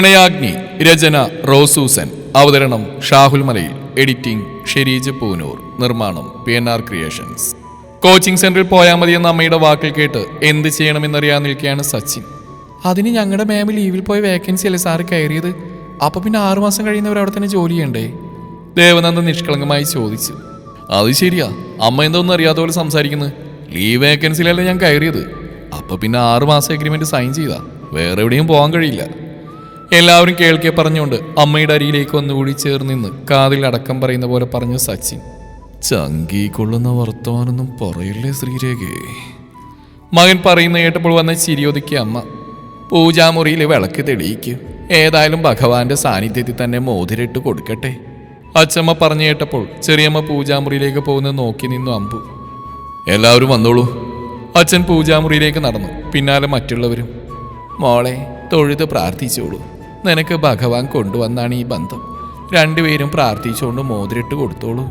പ്രണയാഗ്നി രചന റോസൂസൻ. അവതരണം ഷാഹുൽ മലയിൽ. എഡിറ്റിംഗ് ഷെരീജ് പൂനൂർ. നിർമ്മാണം P N R creations. Coaching സെന്ററിൽ പോയാൽ മതി എന്ന അമ്മയുടെ വാക്കിൽ കേട്ട് എന്ത് ചെയ്യണമെന്നറിയാൻ നിൽക്കുകയാണ് സച്ചിൻ. അതിന് ഞങ്ങളുടെ മാം ലീവിൽ പോയ വേക്കൻസി അല്ലേ സാറ് കയറിയത്? അപ്പൊ പിന്നെ ആറുമാസം കഴിയുന്നവർ അവിടെ തന്നെ ജോലി ചെയ്യണ്ടേ? ദേവനന്ദൻ നിഷ്കളങ്കമായി ചോദിച്ചു. അത് ശരിയാ. അമ്മ എന്തോന്നും അറിയാത്ത പോലെ സംസാരിക്കുന്നത് ലീവ് വേക്കൻസിയിലല്ലേ ഞാൻ കയറിയത്? അപ്പൊ പിന്നെ ആറുമാസം മാസം എഗ്രിമെന്റ് സൈൻ ചെയ്താ. വേറെ എവിടെയും പോകാൻ കഴിയില്ല. എല്ലാവരും കേൾക്കെ പറഞ്ഞുകൊണ്ട് അമ്മയുടെ അരിയിലേക്ക് ഒന്നുകൂടി ചേർന്ന് നിന്ന് കാതിൽ അടക്കം പറയുന്ന പോലെ പറഞ്ഞു സച്ചിൻ. ചങ്കി കൊള്ളുന്ന വർത്തമാനൊന്നും പറയില്ലേ ശ്രീരേഖേ? മകൻ പറയുന്ന കേട്ടപ്പോൾ വന്ന ചിരിയൊതുക്കിയ അമ്മ. പൂജാമുറിയിൽ വിളക്ക് തെളിയിക്ക്. ഏതായാലും ഭഗവാന്റെ സാന്നിധ്യത്തിൽ തന്നെ മോതിരിട്ട് കൊടുക്കട്ടെ. അച്ഛമ്മ പറഞ്ഞു കേട്ടപ്പോൾ ചെറിയമ്മ പൂജാമുറിയിലേക്ക് പോകുന്നത് നോക്കി നിന്നു അമ്പു. എല്ലാവരും വന്നോളൂ. അച്ഛൻ പൂജാമുറിയിലേക്ക് നടന്നു. പിന്നാലെ മറ്റുള്ളവരും. മോളെ തൊഴുത് പ്രാർത്ഥിച്ചോളൂ. നിനക്ക് ഭഗവാൻ കൊണ്ടുവന്നാണ് ഈ ബന്ധം. രണ്ടുപേരും പ്രാർത്ഥിച്ചുകൊണ്ട് മോതിരിട്ട് കൊടുത്തോളൂ.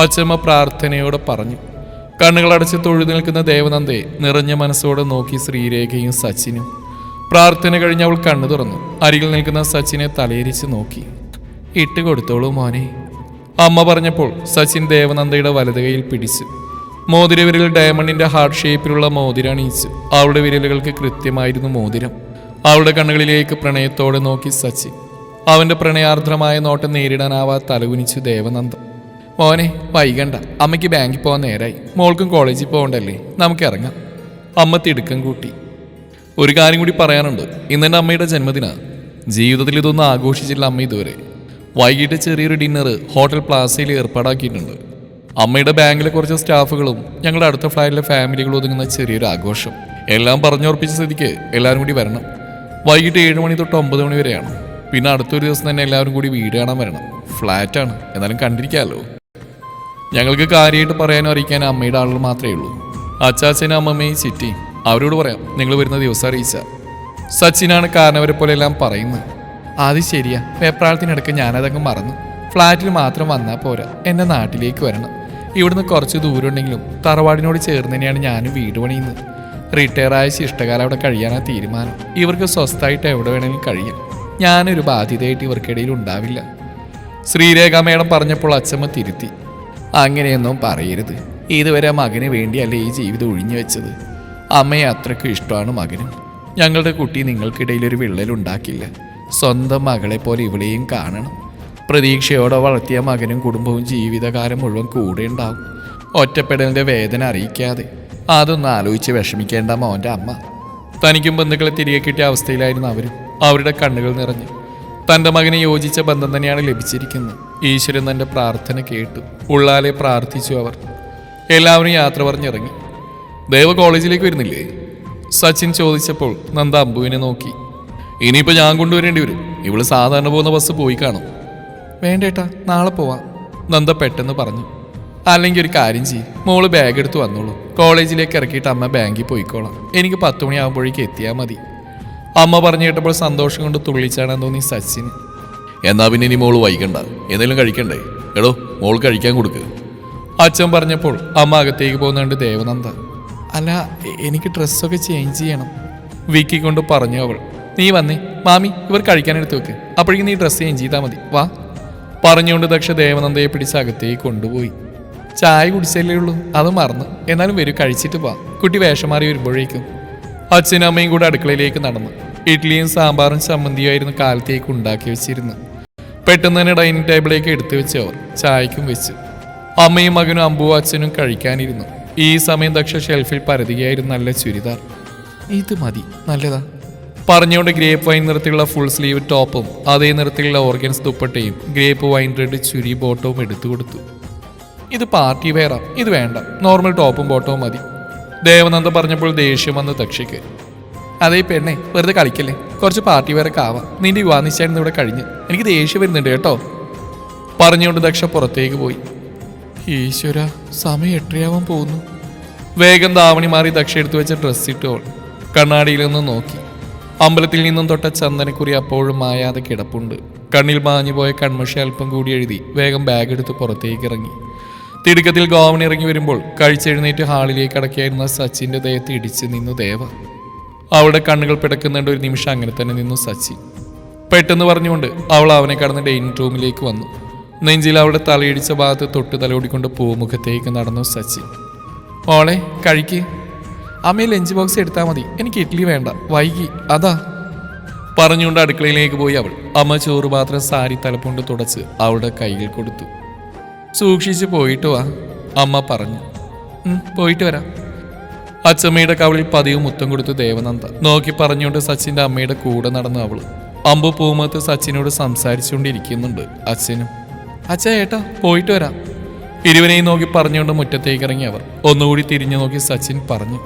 അച്ഛമ്മ പ്രാർത്ഥനയോടെ പറഞ്ഞു. കണ്ണുകളടച്ച് തൊഴുതു നിൽക്കുന്ന ദേവനന്ദയെ നിറഞ്ഞ മനസ്സോടെ നോക്കി ശ്രീരേഖയും സച്ചിനും. പ്രാർത്ഥന കഴിഞ്ഞ് അവൾ കണ്ണു തുറന്നു. അരികിൽ നിൽക്കുന്ന സച്ചിനെ തലയിരിച്ച് നോക്കി. ഇട്ട് കൊടുത്തോളൂ മോനെ. അമ്മ പറഞ്ഞപ്പോൾ സച്ചിൻ ദേവനന്ദയുടെ വലത് കൈയിൽ പിടിച്ചു. മോതിര വിരലിൽ ഡയമണ്ടിന്റെ ഹാർട്ട് ഷേപ്പിലുള്ള മോതിരം അണിയിച്ചു അവളുടെ വിരലുകൾക്ക് കൃത്യമായിരുന്നു മോതിരം. അവളുടെ കണ്ണുകളിലേക്ക് പ്രണയത്തോടെ നോക്കി സച്ചിൻ അവന്റെ പ്രണയാർദ്രമായ നോട്ടം നേരിടാനാവാ തലകുനിച്ചു ദേവനന്ദ മോനെ വൈകണ്ട. അമ്മയ്ക്ക് ബാങ്കിൽ പോകാൻ നേരായി. മോൾക്കും കോളേജിൽ പോകണ്ടല്ലേ? നമുക്ക് ഇറങ്ങാം. അമ്മ തിടുക്കം കൂട്ടി. ഒരു കാര്യം കൂടി പറയാനുണ്ട്. ഇന്ന് എന്റെ അമ്മയുടെ ജന്മദിന. ജീവിതത്തിൽ ഇതൊന്നും ആഘോഷിച്ചില്ല അമ്മ ഇതുവരെ. വൈകിട്ട് ചെറിയൊരു ഡിന്നർ ഹോട്ടൽ പ്ലാസയിൽ ഏർപ്പാടാക്കിയിട്ടുണ്ട്. അമ്മയുടെ ബാങ്കിലെ കുറച്ച് സ്റ്റാഫുകളും ഞങ്ങളുടെ അടുത്ത ഫ്ലാറ്റിലെ ഫാമിലികളും ഒതുങ്ങുന്ന ചെറിയൊരു ആഘോഷം. എല്ലാം പറഞ്ഞുറപ്പിച്ച സ്ഥിതിക്ക് എല്ലാവരും കൂടി വരണം. വൈകിട്ട് ഏഴ് മണി തൊട്ട് ഒമ്പത് മണി വരെയാണ്. പിന്നെ അടുത്തൊരു ദിവസം തന്നെ എല്ലാവരും കൂടി വീട് കാണാൻ വരണം. ഫ്ലാറ്റാണ്. എന്നാലും കണ്ടിരിക്കാമല്ലോ ഞങ്ങൾക്ക് കാര്യമായിട്ട് പറയാനും അറിയിക്കാനും അമ്മയുടെ ആളുകൾ മാത്രമേ ഉള്ളൂ. അച്ചാച്ചനും അമ്മമ്മയും ചിറ്റിയും അവരോട് പറയാം നിങ്ങൾ വരുന്ന ദിവസം അറിയിച്ച. സച്ചിനാണ് കാരണവരെ പോലെ എല്ലാം പറയുന്നത്. അത് ശരിയാ. വെപ്രാളത്തിനിടയ്ക്ക് ഞാനതങ്ങ് മറന്നു. ഫ്ലാറ്റിൽ മാത്രം വന്നാൽ പോരാ. എന്റെ നാട്ടിലേക്ക് വരണം. ഇവിടുന്ന് കുറച്ച് ദൂരം ഉണ്ടെങ്കിലും തറവാടിനോട് ചേർന്ന് തന്നെയാണ് ഞാനും വീട് പണിയുന്നത്. റിട്ടയർ ആയ ശിഷ്ടകാലം അവിടെ കഴിയാനാണ് തീരുമാനം. ഇവർക്ക് സ്വസ്ഥമായിട്ട് എവിടെ വേണമെങ്കിലും കഴിയാം. ഞാനൊരു ബാധ്യതയായിട്ട് ഇവർക്കിടയിൽ ഉണ്ടാവില്ല. ശ്രീരേഖ മേഡം പറഞ്ഞപ്പോൾ അച്ഛമ്മ തിരുത്തി. അങ്ങനെയൊന്നും പറയരുത്. ഇതുവരെ മകന് വേണ്ടിയല്ലേ ഈ ജീവിതം ഒഴിഞ്ഞു വെച്ചത്. അമ്മയെ അത്രയ്ക്കും ഇഷ്ടമാണ് മകനും. ഞങ്ങളുടെ കുട്ടി നിങ്ങൾക്കിടയിൽ ഒരു വിള്ളലുണ്ടാക്കില്ല സ്വന്തം മകളെ പോലെ ഇവളെയും കാണണം. പ്രതീക്ഷയോടെ വളർത്തിയ മകനും കുടുംബവും ജീവിതകാലം മുഴുവൻ കൂടെ ഉണ്ടാവും. ഒറ്റപ്പെടലിന്റെ വേദന അറിയിക്കാതെ. അതൊന്നും ആലോചിച്ച് വിഷമിക്കേണ്ട മോന്റെ അമ്മ. തനിക്കും ബന്ധുക്കളെ തിരികെ കിട്ടിയ അവസ്ഥയിലായിരുന്നു അവരും. അവരുടെ കണ്ണുകൾ നിറഞ്ഞു. തന്റെ മകനെ യോജിച്ച ബന്ധം തന്നെയാണ് ലഭിച്ചിരിക്കുന്നത്. ഈശ്വരൻ തന്റെ പ്രാർത്ഥന കേട്ടു. ഉള്ളാലെ പ്രാർത്ഥിച്ചു അവർ. എല്ലാവരും യാത്ര പറഞ്ഞിറങ്ങി. ദേവ കോളേജിലേക്ക് വരുന്നില്ലേ? സച്ചിൻ ചോദിച്ചപ്പോൾ നന്ദ അമ്പുവിനെ നോക്കി. ഇനിയിപ്പോൾ ഞാൻ കൊണ്ടുവരേണ്ടി വരും. ഇവൾ സാധാരണ പോകുന്ന ബസ് പോയി കാണും. വേണ്ടേട്ടാ നാളെ പോവാം. നന്ദ പെട്ടെന്ന് പറഞ്ഞു. അല്ലെങ്കിൽ ഒരു കാര്യം ചെയ്യും. മോൾ ബാഗ് എടുത്ത് വന്നോളൂ. കോളേജിലേക്ക് ഇറക്കിയിട്ട് അമ്മ ബാങ്കിൽ പോയിക്കോളാം. എനിക്ക് പത്ത് മണിയാകുമ്പോഴേക്ക് എത്തിയാൽ മതി. അമ്മ പറഞ്ഞു കേട്ടപ്പോൾ സന്തോഷം കൊണ്ട് തുള്ളിച്ചാണെന്ന് തോന്നി സച്ചിൻ എന്നാ പിന്നെ ഇനി മോൾ വൈകണ്ട. എന്തെങ്കിലും കഴിക്കണ്ടേ? എടോ മോൾ കഴിക്കാൻ കൊടുക്ക്. അച്ഛൻ പറഞ്ഞപ്പോൾ അമ്മ അകത്തേക്ക് പോകുന്നുണ്ട് ദേവനന്ദ. അല്ല എനിക്ക് ഡ്രസ്സൊക്കെ ചേഞ്ച് ചെയ്യണം. വിക്കി കൊണ്ട് പറഞ്ഞു അവൾ. നീ വന്നേ. മാമി ഇവർ കഴിക്കാനെടുത്ത് വെക്ക്. അപ്പോഴേക്കും നീ ഡ്രസ്സ് ചേഞ്ച് ചെയ്താൽ മതി. വാ. പറഞ്ഞുകൊണ്ട് ദക്ഷ ദേവനന്ദയെ പിടിച്ച് അകത്തേക്ക് കൊണ്ടുപോയി. ചായ കുടിച്ചല്ലേ ഉള്ളൂ. അത് മറന്നു. എന്നാലും വരും കഴിച്ചിട്ട് പോവാം. കുട്ടി വേഷം മാറി വരുമ്പോഴേക്കും അച്ഛനും അമ്മയും കൂടെ അടുക്കളയിലേക്ക് നടന്നു. ഇഡ്ഡലിയും സാമ്പാറും ചമ്മന്തിയായിരുന്നു കാലത്തേക്ക് ഉണ്ടാക്കി വെച്ചിരുന്നു. പെട്ടെന്ന് തന്നെ ഡൈനിങ് ടേബിളിലേക്ക് എടുത്തു വെച്ച് അവർ ചായക്കും വെച്ചു. അമ്മയും മകനും അമ്പുവും അച്ഛനും കഴിക്കാനിരുന്നു. ഈ സമയം ദക്ഷ ഷെൽഫിൽ പരതുകയായിരുന്നു നല്ല ചുരിദാർ. ഇത് മതി നല്ലതാ. പറഞ്ഞുകൊണ്ട് ഗ്രേപ്പ് വൈൻ നിറത്തിലുള്ള ഫുൾ സ്ലീവ് ടോപ്പും അതേ നിറത്തിലുള്ള ഓർഗൻസ് ദുപ്പട്ടയും ഗ്രേപ്പ് വൈൻ റെഡ് ചുരി ബോട്ടവും എടുത്തു കൊടുത്തു. ഇത് പാർട്ടി വെയറാ. ഇത് വേണ്ട. നോർമൽ ടോപ്പും ബോട്ടവും മതി. ദേവനന്ദ പറഞ്ഞപ്പോൾ ദേഷ്യം വന്ന് തക്ഷിക്ക്. അതേ പെണ്ണെ വെറുതെ കളിക്കല്ലേ? കുറച്ച് പാർട്ടി വെയറൊക്കെ ആവാം. നിന്റെ വിവാഹ നിശ്ചയം ഇവിടെ കഴിഞ്ഞ്. എനിക്ക് ദേഷ്യം വരുന്നുണ്ട് കേട്ടോ. പറഞ്ഞുകൊണ്ട് ദക്ഷ പുറത്തേക്ക് പോയി. ഈശ്വര സമയം എട്ടരയാവാൻ പോകുന്നു. വേഗം ദാവണി മാറി ദക്ഷ എടുത്തു വെച്ച ഡ്രസ്സ് ഇട്ടോൾ കണ്ണാടിയിൽ നിന്ന് നോക്കി. അമ്പലത്തിൽ നിന്നും തൊട്ട ചന്ദനക്കുറി അപ്പോഴും മായാതെ കിടപ്പുണ്ട്. കണ്ണിൽ മാഞ്ഞു പോയ കൺമഷി അല്പം കൂടി എഴുതി വേഗം ബാഗ് എടുത്ത് പുറത്തേക്ക് ഇറങ്ങി. തിടുക്കത്തിൽ ഗോവൺ ഇറങ്ങി വരുമ്പോൾ കഴിച്ചെഴുന്നേറ്റ് ഹാളിലേക്ക് അടക്കിയായിരുന്ന സച്ചിന്റെ ദേഹത്ത് ഇടിച്ച് നിന്നു ദേവ. അവളുടെ കണ്ണുകൾ പിടക്കുന്നുണ്ട് ഒരു നിമിഷം അങ്ങനെ തന്നെ നിന്നു സച്ചി. പെട്ടെന്ന് പറഞ്ഞുകൊണ്ട് അവൾ അവനെ കടന്ന് ഡൈനിങ് റൂമിലേക്ക് വന്നു. നെഞ്ചിൽ അവളുടെ തലയിടിച്ച ഭാഗത്ത് തൊട്ട് തലോടിക്കൊണ്ട് പൂമുഖത്തേക്ക് നടന്നു സച്ചി. മോളെ കഴിക്ക്. അമ്മയിൽ ലഞ്ച് ബോക്സ് എടുത്താൽ മതി. എനിക്ക് ഇഡ്ഡലി വേണ്ട. വൈകി. അതാ. പറഞ്ഞുകൊണ്ട് അടുക്കളയിലേക്ക് പോയി അവൾ. അമ്മ ചോറ് പാത്രം സാരി തലപ്പുണ്ട് തുടച്ച് അവളുടെ കയ്യിൽ കൊടുത്തു. സൂക്ഷിച്ച് പോയിട്ട് വാ അമ്മ പറഞ്ഞു. പോയിട്ട് വരാം. അച്ചമ്മയുടെ കവളിൽ പതിവ് മുത്തം കൊടുത്തു ദേവനന്ദ നോക്കി പറഞ്ഞുകൊണ്ട് സച്ചിന്റെ അമ്മയുടെ കൂടെ നടന്നു അവൾ അമ്പു പൂമത്ത് സച്ചിനോട് സംസാരിച്ചുകൊണ്ടിരിക്കുന്നുണ്ട് അച്ഛനും. അച്ഛ ഏട്ടാ പോയിട്ട് വരാം. ഇരുവനെയും നോക്കി പറഞ്ഞുകൊണ്ട് മുറ്റത്തേക്ക് ഇറങ്ങി അവർ. ഒന്നുകൂടി തിരിഞ്ഞു നോക്കി സച്ചിൻ പറഞ്ഞു.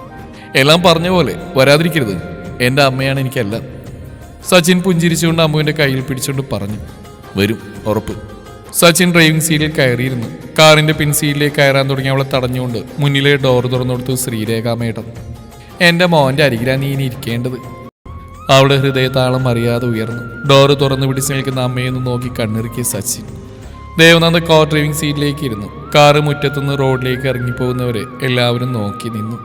എല്ലാം പറഞ്ഞ പോലെ വരാതിരിക്കരുത്. എന്റെ അമ്മയാണ് എനിക്കെല്ലാം. സച്ചിൻ പുഞ്ചിരിച്ചുകൊണ്ട് അമ്മുവിന്റെ കയ്യിൽ പിടിച്ചുകൊണ്ട് പറഞ്ഞു. വരും ഉറപ്പ്. സച്ചിൻ ഡ്രൈവിംഗ് സീറ്റിൽ കയറിയിരുന്നു. കാറിന്റെ പിൻസീറ്റിലേക്ക് കയറാൻ തുടങ്ങി അവളെ തടഞ്ഞുകൊണ്ട് മുന്നിലെ ഡോർ തുറന്നെടുത്തു ശ്രീരേഖ മേഡം. എന്റെ മോന്റെ അരികിലാ നീ ഇനി ഇരിക്കേണ്ടത്. അവളുടെ ഹൃദയത്താളം അറിയാതെ ഉയർന്നു. ഡോർ തുറന്നു പിടിച്ച് നിൽക്കുന്ന അമ്മയെന്ന് നോക്കി കണ്ണിറുക്കിയ സച്ചിൻ. ദേവനന്ദ് കാർ ഡ്രൈവിംഗ് സീറ്റിലേക്ക് ഇരുന്നു. കാറ് മുറ്റത്തുനിന്ന് റോഡിലേക്ക് ഇറങ്ങിപ്പോകുന്നവരെ എല്ലാവരും നോക്കി നിന്നു.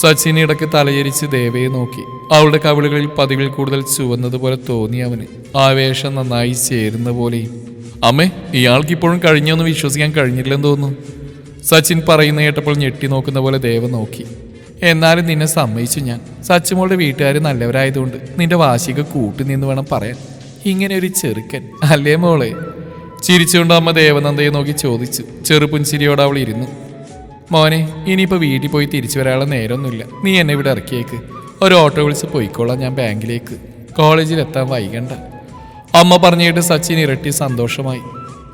സച്ചിൻ ഇടയ്ക്ക് തലയരിച്ച് ദേവയെ നോക്കി. അവളുടെ കവിളുകളിൽ പതിവിൽ കൂടുതൽ ചുവന്നതുപോലെ തോന്നി അവന്. ആവേശം നന്നായി ചേരുന്ന പോലെയും അമ്മേ ഇയാൾക്ക് ഇപ്പോഴും കഴിഞ്ഞൊന്ന് വിശ്വസിക്കാൻ കഴിഞ്ഞില്ലെന്ന് തോന്നുന്നു. സച്ചിൻ പറയുന്ന കേട്ടപ്പോൾ ഞെട്ടി നോക്കുന്ന പോലെ ദേവ നോക്കി. എന്നാലും നിന്നെ സമ്മതിച്ചു ഞാൻ. സച്ചിമോളുടെ വീട്ടുകാർ നല്ലവരായതുകൊണ്ട് നിന്റെ വാശിക കൂട്ടി നിന്ന് വേണം പറയാൻ. ഇങ്ങനെ ഒരു ചെറുക്കൻ അല്ലേ മോളെ? ചിരിച്ചുകൊണ്ട് അമ്മ ദേവനന്ദയെ നോക്കി ചോദിച്ചു. ചെറുപുൻചിരിയോടെ അവൾ ഇരുന്നു. മോനെ ഇനിയിപ്പോൾ വീട്ടിൽ പോയി തിരിച്ചു വരാനുള്ള നേരമൊന്നുമില്ല. നീ എന്നെ ഇവിടെ ഇറക്കിയേക്ക്. ഒരു ഓട്ടോ വിളിച്ച് പോയിക്കോളാം ഞാൻ ബാങ്കിലേക്ക്. കോളേജിലെത്താൻ വൈകണ്ട. അമ്മ പറഞ്ഞിട്ട് സച്ചിൻ ഇരട്ടി സന്തോഷമായി.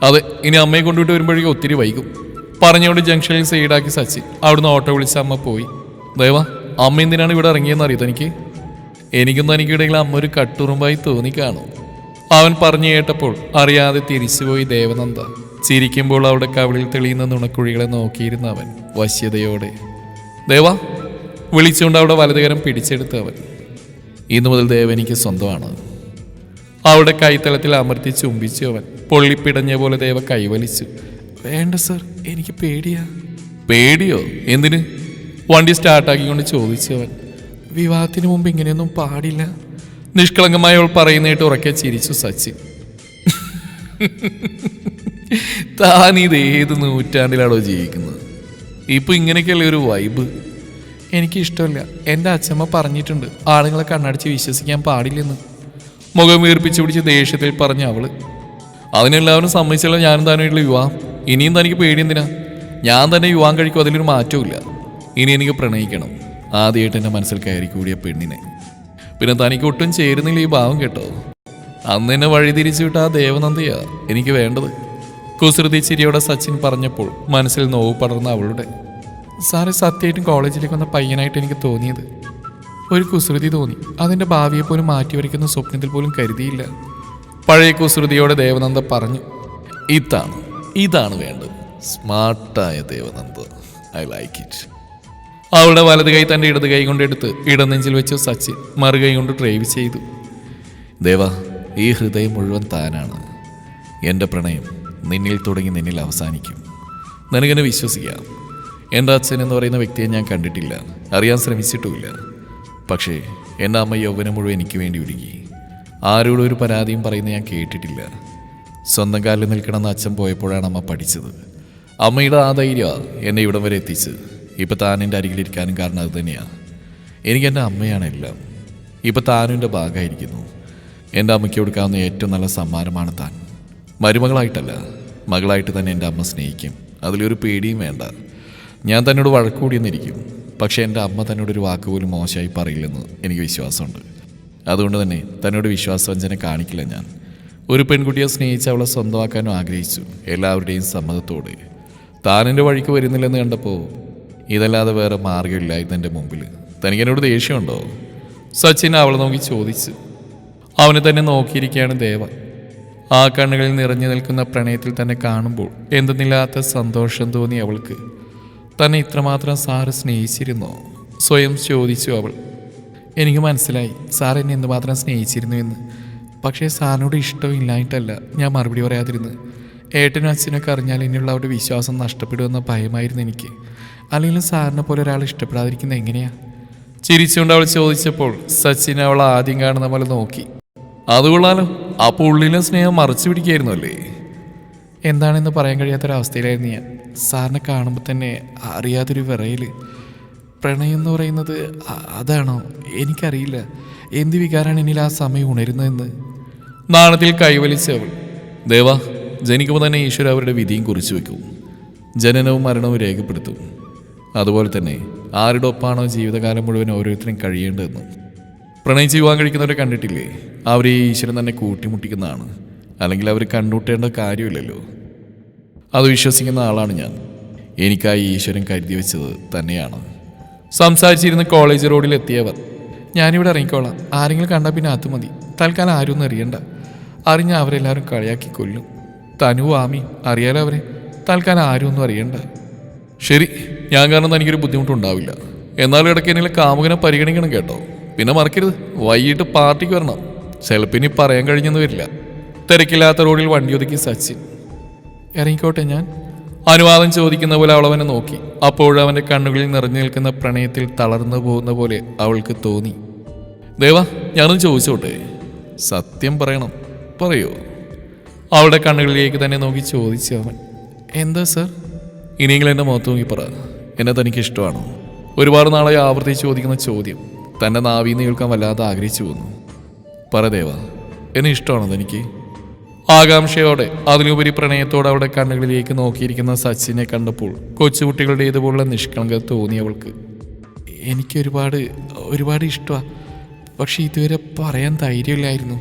അതെ ഇനി അമ്മയെ കൊണ്ടുവിട്ട് വരുമ്പോഴേക്കും ഒത്തിരി വൈകും. പറഞ്ഞുകൊണ്ട് ജംഗ്ഷനിൽ സൈഡാക്കി സച്ചിൻ. അവിടുന്ന് ഓട്ടോ വിളിച്ച് അമ്മ പോയി. ദയവാ അമ്മ എന്തിനാണ് ഇവിടെ ഇറങ്ങിയെന്ന് അറിയത്തോ എനിക്ക്? എനിക്കൊന്നും എനിക്കിടയിൽ അമ്മ ഒരു കട്ടുറുമ്പായി തോന്നി കാണും. അവൻ പറഞ്ഞു കേട്ടപ്പോൾ അറിയാതെ തിരിച്ചുപോയി ദേവനന്ദ. ചിരിക്കുമ്പോൾ അവിടെ കവിളിൽ തെളിയുന്ന നുണക്കുഴികളെ നോക്കിയിരുന്ന അവൻ വശ്യതയോടെ. ദേവ വിളിച്ചുകൊണ്ട് അവിടെ വലതുകരം പിടിച്ചെടുത്ത അവൻ. ഇന്നു മുതൽ ദേവ എനിക്ക് സ്വന്തമാണ്. അവിടെ കൈത്തളത്തിൽ അമർത്തി ചുംബിച്ചു അവൻ പൊള്ളിപ്പിടഞ്ഞ പോലെ ദേവ കൈവലിച്ചു വേണ്ട സർ എനിക്ക് പേടിയാ. പേടിയോ? എന്തിന്? വണ്ടി സ്റ്റാർട്ടാക്കിക്കൊണ്ട് ചോദിച്ചു അവൻ വിവാഹത്തിന് മുമ്പ് ഇങ്ങനെയൊന്നും പാടില്ല. നിഷ്കളങ്കമായി അവൾ പറയുന്നതായിട്ട് ഉറക്കെ ചിരിച്ചു സച്ചിൻ താൻ ഇത് ഏത് നൂറ്റാണ്ടിലാണോ ജീവിക്കുന്നത്? ഇപ്പൊ ഇങ്ങനെയൊക്കെയുള്ള ഒരു വൈബ് എനിക്കിഷ്ടമല്ല. എന്റെ അച്ഛമ്മ പറഞ്ഞിട്ടുണ്ട് ആളുകളെ കണ്ണടിച്ച് വിശ്വസിക്കാൻ പാടില്ലെന്ന്. മുഖം വീർപ്പിച്ചു പിടിച്ച് ദേഷ്യത്തിൽ പറഞ്ഞ അവൾ അതിനെല്ലാവരും സമ്മതിച്ചല്ലോ ഞാനും താനായിട്ടുള്ള വിവാഹം? ഇനിയും തനിക്ക് പേടിയെന്തിനാ ഞാൻ തന്നെ വിവാഹം കഴിക്കും അതിലൊരു മാറ്റവും ഇനി എനിക്ക് പ്രണയിക്കണം. ആദ്യമായിട്ട് എന്റെ മനസ്സിൽ കയറി കൂടിയ പെണ്ണിനെ. പിന്നെ തനിക്ക് ഒട്ടും ചേരുന്നില്ല ഈ ഭാവം കേട്ടോ. അന്ന് എന്നെ വഴിതിരിച്ചു വിട്ട ആ ദേവനന്ദിയാ എനിക്ക് വേണ്ടത്. കുസൃതി ചിരിയോടെ സച്ചിൻ പറഞ്ഞപ്പോൾ മനസ്സിൽ നോവ് പടർന്ന അവളുടെ. സാറ് സത്യമായിട്ടും കോളേജിലേക്ക് വന്ന പയ്യനായിട്ട് എനിക്ക് തോന്നിയത് ഒരു കുസൃതി തോന്നി. അതിന്റെ ഭാവിയെ പോലും മാറ്റിവരയ്ക്കുന്ന സ്വപ്നത്തിൽ പോലും കരുതിയില്ല. പഴയ കുസൃതിയോടെ ദേവനന്ദ പറഞ്ഞു ഇതാണ് ഇതാണ് വേണ്ടത്. സ്മാർട്ടായ ദേവനന്ദ. I like it. അവളുടെ വലത് കൈ തന്റെ ഇടത് കൈ കൊണ്ടെടുത്ത് ഇടനെഞ്ചിൽ വെച്ച് സച്ചിൻ മറുകൈ കൊണ്ട് ഡ്രൈവ് ചെയ്തു. ദേവ ഈ ഹൃദയം മുഴുവൻ താനാണ്. എന്റെ പ്രണയം നിന്നിൽ തുടങ്ങി നിന്നിൽ അവസാനിക്കും. നിനക്കെന്നെ വിശ്വസിക്കാം. എന്റെ അച്ഛൻ എന്ന് പറയുന്ന വ്യക്തിയെ ഞാൻ കണ്ടിട്ടില്ല. അറിയാൻ ശ്രമിച്ചിട്ടുമില്ല. പക്ഷേ എന്റെ അമ്മ യൗവനം മുഴുവൻ എനിക്ക് വേണ്ടി ഒരുങ്ങി. ആരോടും ഒരു പരാതിയും പറയുന്ന ഞാൻ കേട്ടിട്ടില്ല. സ്വന്തം കാലിൽ നിൽക്കണമെന്ന് അച്ഛൻ പോയപ്പോഴാണ് അമ്മ പഠിച്ചത്. അമ്മയുടെ ആ ധൈര്യം എന്നെ ഇവിടം വരെ എത്തിച്ച് ഇപ്പം താൻ എന്റെ അരികിലിരിക്കാനും കാരണം അത് തന്നെയാണ് എനിക്ക് എന്റെ അമ്മയാണ് എല്ലാം. ഇപ്പം താനും എന്റെ ഭാഗമായിരിക്കുന്നു. എന്റെ അമ്മയ്ക്ക് കൊടുക്കാവുന്ന ഏറ്റവും നല്ല സമ്മാനമാണ് താൻ. മരുമകളായിട്ടല്ല മകളായിട്ട് തന്നെ എന്റെ അമ്മ സ്നേഹിക്കും. അതിലൊരു പേടിയും വേണ്ട. ഞാൻ തന്നോട് വഴക്കൂടിയെന്നിരിക്കും പക്ഷേ എന്റെ അമ്മ തന്നോടൊരു വാക്ക് പോലും മോശമായി പറയില്ലെന്ന് എനിക്ക് വിശ്വാസമുണ്ട്. അതുകൊണ്ട് തന്നെ തന്നോട് വിശ്വാസവഞ്ചന കാണിക്കില്ല ഞാൻ. ഒരു പെൺകുട്ടിയെ സ്നേഹിച്ച് അവളെ സ്വന്തമാക്കാനും ആഗ്രഹിച്ചു. എല്ലാവരുടെയും സമ്മതത്തോടെ. താൻ എന്റെ വഴിക്ക് വരുന്നില്ലെന്ന് കണ്ടപ്പോൾ ഇതല്ലാതെ വേറെ മാർഗമില്ലായിരുന്നു എന്റെ മുമ്പിൽ. തനിക്ക് എന്നോട് ദേഷ്യമുണ്ടോ? സച്ചിൻ അവളെ നോക്കി ചോദിച്ചു. അവനെ തന്നെ നോക്കിയിരിക്കുകയാണ് ദേവ. ആ കണ്ണുകളിൽ നിറഞ്ഞു നിൽക്കുന്ന പ്രണയത്തിൽ തന്നെ കാണുമ്പോൾ എന്തെന്നില്ലാത്ത സന്തോഷം തോന്നി അവൾക്ക്. തന്നെ ഇത്രമാത്രം സാറ് സ്നേഹിച്ചിരുന്നോ? സ്വയം ചോദിച്ചു അവൾ. എനിക്ക് മനസ്സിലായി സാർ എന്നെ എന്തുമാത്രം സ്നേഹിച്ചിരുന്നു എന്ന്. പക്ഷേ സാറിനോട് ഇഷ്ടമില്ലായിട്ടല്ല ഞാൻ മറുപടി പറയാതിരുന്നു ഏട്ടനും അച്ഛനൊക്കെ അറിഞ്ഞാൽ എന്നുള്ള അവരുടെ വിശ്വാസം നഷ്ടപ്പെടുമെന്ന ഭയമായിരുന്നു എനിക്ക്. അല്ലെങ്കിൽ സാറിനെ പോലെ ഒരാൾ ഇഷ്ടപ്പെടാതിരിക്കുന്നത് എങ്ങനെയാ? ചിരിച്ചുകൊണ്ട് അവൾ ചോദിച്ചപ്പോൾ സച്ചിൻ അവൾ ആദ്യം കാണുന്ന പോലെ നോക്കി. അത് കൊള്ളാലോ. അപ്പോൾ ഉള്ളിലെ സ്നേഹം മറച്ചു പിടിക്കായിരുന്നു അല്ലേ എന്താണെന്ന് പറയാൻ കഴിയാത്തൊരവസ്ഥയിലായിരുന്നു ഞാൻ. സാറിനെ കാണുമ്പോൾ തന്നെ അറിയാത്തൊരു വിറയിൽ പ്രണയം എന്ന് പറയുന്നത് അതാണോ? എനിക്കറിയില്ല. എന്ത് വികാരമാണ് എന്നിൽ ആ സമയം ഉണരുന്നതെന്ന്. നാണത്തിൽ കൈവലിച്ച അവൾ. ദേവ ജനിക്കുമ്പോൾ തന്നെ ഈശ്വര അവരുടെ വിധിയും കുറിച്ചു വെക്കും. ജനനവും മരണവും രേഖപ്പെടുത്തും. അതുപോലെ തന്നെ ആരുടെ ഒപ്പാണോ ജീവിതകാലം മുഴുവൻ ഓരോരുത്തരും കഴിയേണ്ടതെന്നും. പ്രണയിച്ച് വിവാഹം കഴിക്കുന്നവരെ കണ്ടിട്ടില്ലേ? അവരെ ഈശ്വരൻ തന്നെ കൂട്ടിമുട്ടിക്കുന്നതാണ്. അല്ലെങ്കിൽ അവർ കണ്ടുമുട്ടേണ്ട കാര്യമില്ലല്ലോ. അത് വിശ്വസിക്കുന്ന ആളാണ് ഞാൻ. എനിക്കായി ഈശ്വരൻ കരുതി വെച്ചത് തന്നെയാണ്. സംസാരിച്ചിരുന്ന കോളേജ് റോഡിൽ എത്തിയവർ ഞാനിവിടെ ഇറങ്ങിക്കോളാം. ആരെങ്കിലും കണ്ടാൽ പിന്നെ അത് മതി. തൽക്കാലം ആരും ഒന്നും അറിയണ്ട. അറിഞ്ഞ അവരെല്ലാവരും കളിയാക്കി കൊല്ലും. തനു ആമി അറിയാലോ അവരെ? തൽക്കാലം ആരും ഒന്നും അറിയണ്ട. ശരി ഞാൻ കാരണം എനിക്കൊരു ബുദ്ധിമുട്ടുണ്ടാവില്ല. എന്നാലും ഇടയ്ക്ക് എന്നെ കാമുകനെ പരിഗണിക്കണം കേട്ടോ. പിന്നെ മറക്കരുത്. വൈകിട്ട് പാർട്ടിക്ക് വരണം. ചിലപ്പോൾ ഇനി പറയാൻ കഴിഞ്ഞെന്ന് വരില്ല. തിരക്കില്ലാത്ത റോഡിൽ വണ്ടി ഒതുക്കി സച്ചിൻ. ഇറങ്ങിക്കോട്ടെ ഞാൻ? അനുവാദം ചോദിക്കുന്ന പോലെ അവൾ അവനെ നോക്കി അവന്റെ കണ്ണുകളിൽ നിറഞ്ഞു നിൽക്കുന്ന പ്രണയത്തിൽ തളർന്നു പോകുന്ന പോലെ അവൾക്ക് തോന്നി. ദേവ ഞാനൊന്ന് ചോദിച്ചോട്ടെ? സത്യം പറയണം. പറയോ? അവളുടെ കണ്ണുകളിലേക്ക് തന്നെ നോക്കി ചോദിച്ചു അവൻ എന്താ സർ? ഇനിയെങ്കിലും എന്റെ മുഖത്ത് നോക്കി പറ. എന്നെ തനിക്ക് ഇഷ്ടമാണോ? ഒരുപാട് നാളായി ആവർത്തിച്ച് ചോദിക്കുന്ന ചോദ്യം തന്റെ നാവിന്ന് കേൾക്കാൻ വല്ലാതെ ആഗ്രഹിച്ചു പോന്നു. പറ ദേവ എന്നെ ഇഷ്ടമാണോ തനിക്ക്? ആകാംക്ഷയോടെ അതിലുപരി പ്രണയത്തോടെ അവിടെ കണ്ണുകളിലേക്ക് നോക്കിയിരിക്കുന്ന സച്ചിനെ കണ്ടപ്പോൾ കൊച്ചുകുട്ടികളുടെ ഇതുപോലുള്ള നിഷ്കളങ്കത തോന്നി അവൾക്ക്. എനിക്ക് ഒരുപാട് ഒരുപാട് ഇഷ്ടമാണ് പക്ഷെ ഇതുവരെ പറയാൻ ധൈര്യമില്ലായിരുന്നു.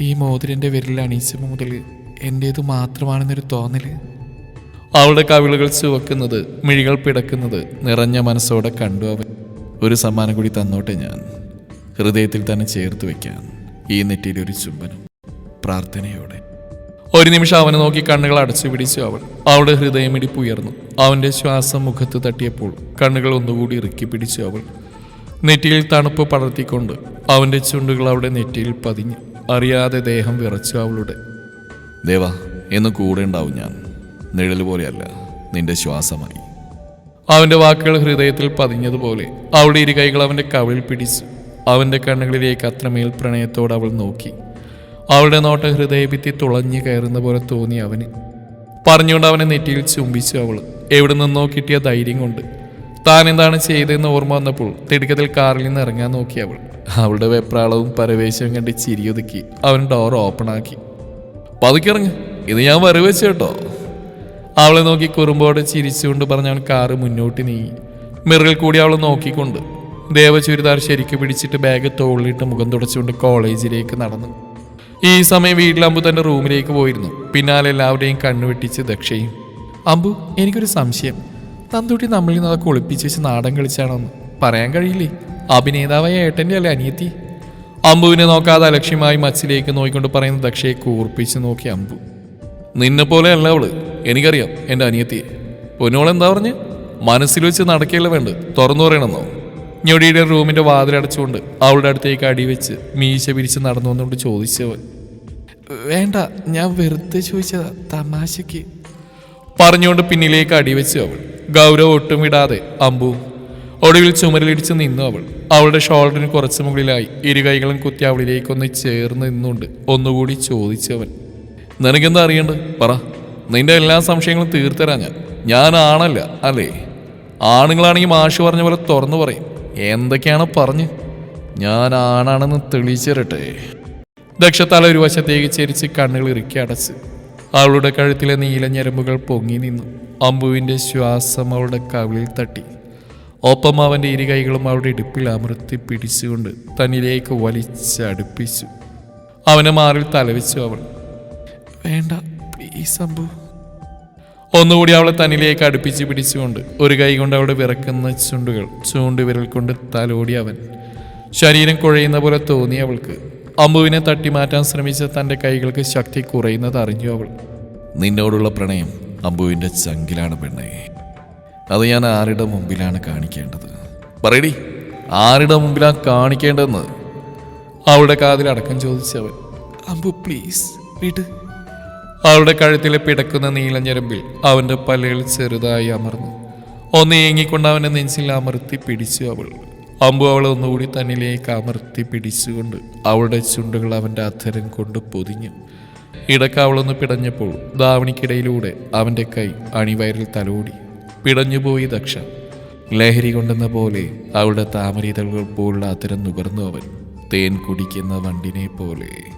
ഈ മോതിരന്റെ വിരലിൽ അണിയിച്ച മുതൽ എന്റേത് മാത്രമാണെന്നൊരു തോന്നൽ അവളുടെ കവിളുകൾ ചുവക്കുന്നത് മിഴികൾ പിടക്കുന്നത് നിറഞ്ഞ മനസ്സോടെ കണ്ടു അവൻ. ഒരു സമ്മാനം കൂടി തന്നോട്ടെ ഞാൻ. ഹൃദയത്തിൽ തന്നെ ചേർത്ത് വെക്കാൻ ഈ നെറ്റിയിലൊരു ചുംബനം. പ്രാർത്ഥനയോടെ. ഒരു നിമിഷം അവനെ നോക്കി കണ്ണുകൾ അടച്ചു പിടിച്ചു അവൾ. അവളുടെ ഹൃദയമിടിപ്പ് ഉയർന്നു. അവന്റെ ശ്വാസം മുഖത്ത് തട്ടിയപ്പോൾ കണ്ണുകൾ ഒന്നുകൂടി ഇറുക്കി പിടിച്ചു അവൾ. നെറ്റിയിൽ തണുപ്പ് പടർത്തിക്കൊണ്ട് അവന്റെ ചുണ്ടുകൾ അവളുടെ നെറ്റിയിൽ പതിഞ്ഞു. അറിയാതെ ദേഹം വിറച്ചു അവളുടെ. ദേവ എന്ന് കൂടെ ഉണ്ടാവും ഞാൻ. നിഴൽ പോലെയല്ല നിന്റെ ശ്വാസമായി. അവന്റെ വാക്കുകൾ ഹൃദയത്തിൽ പതിഞ്ഞതുപോലെ അവളുടെ ഇരു കൈകൾ അവന്റെ കവിളിൽ പിടിച്ചു. അവന്റെ കണ്ണുകളിലേക്ക് അത്രമേൽ പ്രണയത്തോടെ അവൾ നോക്കി. അവളുടെ നോട്ട ഹൃദയഭിത്തി തുളഞ്ഞു കയറുന്ന പോലെ തോന്നി അവന്. പറഞ്ഞുകൊണ്ട് അവനെ നെറ്റിയിൽ ചുംബിച്ചു അവൾ. എവിടെ നിന്നോ കിട്ടിയ ധൈര്യം കൊണ്ട്. താൻ എന്താണ് ചെയ്തതെന്ന് ഓർമ്മ വന്നപ്പോൾ തിടുക്കത്തിൽ കാറിൽ നിന്ന് ഇറങ്ങാൻ നോക്കി അവൾ. അവളുടെ വെപ്രാളവും പരവേശവും കണ്ട് ചിരിയൊതുക്കി അവൻ ഡോർ ഓപ്പൺ ആക്കി. പതുക്കിറങ്ങ് ഇത് ഞാൻ വരവേച്ചു കേട്ടോ. അവളെ നോക്കി കുറുമ്പോടെ ചിരിച്ചുകൊണ്ട് പറഞ്ഞ അവൻ കാറ് മുന്നോട്ട് നീങ്ങി. മിറിൽ കൂടി അവളെ നോക്കിക്കൊണ്ട്. ദേവ ചുരിദാർ ശരിക്ക് പിടിച്ചിട്ട് ബാഗ് തോളിലിട്ട് മുഖം തുടച്ചുകൊണ്ട് കോളേജിലേക്ക് നടന്നു. ഈ സമയം വീട്ടിലമ്പു തന്റെ റൂമിലേക്ക് പോയിരുന്നു. പിന്നാലെ എല്ലാവരുടെയും കണ്ണുവെട്ടിച്ച് ദക്ഷയും അമ്പു എനിക്കൊരു സംശയം. തന്തുട്ടി നമ്മളിൽ നിന്ന് അതൊക്കെ ഒളിപ്പിച്ച് വെച്ച് നാടൻ കളിച്ചാണോന്ന് പറയാൻ കഴിയില്ലേ? അഭിനേതാവായ ഏട്ടന്റെ അല്ലേ അനിയത്തി? അമ്പുവിനെ നോക്കാതെ അലക്ഷ്യമായി മച്ചിലേക്ക് നോക്കിക്കൊണ്ട് പറയുന്ന ദക്ഷയെ കൂർപ്പിച്ച് നോക്കി അമ്പു നിന്നെ പോലെ അല്ല അവൾ. എനിക്കറിയാം എന്റെ അനിയത്തിയെ പൊന്നോളെന്താ പറഞ്ഞ്? മനസ്സിൽ വെച്ച് നടക്കുകയല്ല വേണ്ട തുറന്നു പറയണമെന്നോ ഞൊടിയുടെ റൂമിന്റെ വാതിലടച്ചുകൊണ്ട് അവളുടെ അടുത്തേക്ക് അടിവെച്ച് മീശ പിരിച്ച് നടന്നു വന്നുകൊണ്ട് ചോദിച്ചവൻ വേണ്ട ഞാൻ വെറുതെ ചോദിച്ചതാ തമാശയ്ക്ക് പറഞ്ഞുകൊണ്ട് പിന്നിലേക്ക് അടിവെച്ചു അവൾ ഗൗരവം ഒട്ടും വിടാതെ അമ്പു ഒടുവിൽ ചുമരിലിടിച്ച് നിന്നു അവൾ. അവളുടെ ഷോൾഡറിന് കുറച്ച് മുകളിലായി ഇരു കൈകളും കുത്തി അവളിലേക്കൊന്ന് ചേർന്ന് നിന്നുകൊണ്ട് ഒന്നുകൂടി ചോദിച്ചവൻ നിനക്കെന്താ അറിയണ്ട് പറ. നിന്റെ എല്ലാ സംശയങ്ങളും തീർത്തരാ ഞാൻ. ഞാൻ ആണല്ല അല്ലേ? ആണുങ്ങളാണെങ്കിൽ മാഷ് പറഞ്ഞ പോലെ തുറന്നു പറയും. എന്തൊക്കെയാണ് പറഞ്ഞ്? ഞാൻ ആണാണെന്ന് തെളിയിച്ചിരട്ടെ. ദക്ഷത്താല ഒരു വശത്തേക്ക് ചെരിച്ച് കണ്ണുകൾ ഇറുക്കി അടച്ച് അവളുടെ കഴുത്തിലെ നീല ഞരമ്പുകൾ പൊങ്ങി നിന്നു. അമ്പുവിന്റെ ശ്വാസം അവളുടെ കവിളിൽ തട്ടി. ഒപ്പം അവന്റെ ഇരു കൈകളും അവളുടെ ഇടുപ്പിൽ അമർത്തി പിടിച്ചുകൊണ്ട് തന്നിലേക്ക് വലിച്ചടുപ്പിച്ചു അവനെ മാറിൽ തലവെച്ചു അവൾ. വേണ്ട പ്ലീസ് അമ്പു. ഒന്നുകൂടി അവളെ തന്നിലേക്ക് അടുപ്പിച്ച് പിടിച്ചുകൊണ്ട് ഒരു കൈ കൊണ്ട് അവളുടെ വിറക്കുന്ന ചുണ്ടുകൾ ചൂണ്ടുവിരൽ കൊണ്ട് തലോടി അവൻ. ശരീരം കുഴയുന്ന പോലെ തോന്നി അവൾക്ക്. അമ്പുവിനെ തട്ടിമാറ്റാൻ ശ്രമിച്ച തന്റെ കൈകൾക്ക് ശക്തി കുറയുന്നത് അറിഞ്ഞു അവൾ. നിന്നോടുള്ള പ്രണയം അമ്പുവിന്റെ ചങ്കിലാണ് പെണ്ണേ. അത് ഞാൻ ആരുടെ മുമ്പിലാണ് കാണിക്കേണ്ടത്? പറയടി ആരുടെ മുമ്പിലാണ് കാണിക്കേണ്ടതെന്ന്? അവളുടെ കാതിൽ അടക്കം ചോദിച്ചവൻ. അമ്പു പ്ലീസ് വിട്. അവളുടെ കഴുത്തിലെ പിടക്കുന്ന നീലഞ്ഞരമ്പിൽ അവന്റെ പല്ലുകൾ ചെറുതായി അമർന്നു. ഒന്ന് ഏങ്ങിക്കൊണ്ട് അവന്റെ നെഞ്ചിൽ അമർത്തി പിടിച്ചു അവൾ. അമ്പു അവളെ ഒന്നുകൂടി തന്നിലേക്ക് അമർത്തി പിടിച്ചുകൊണ്ട് അവളുടെ ചുണ്ടുകൾ അവന്റെ അധരം കൊണ്ട് പൊതിഞ്ഞു. ഇടയ്ക്ക് അവളൊന്ന് പിടഞ്ഞപ്പോൾ ധാവണിക്കിടയിലൂടെ അവന്റെ കൈ അണിവയറിൽ തലോടി. പിടഞ്ഞുപോയി ദക്ഷ. ലഹരി കൊണ്ടെന്ന പോലെ അവളുടെ താമരീതകൾ പോലുള്ള അത്തരം നുകർന്നു അവൻ. തേൻ കുടിക്കുന്ന വണ്ടിനെ പോലെ.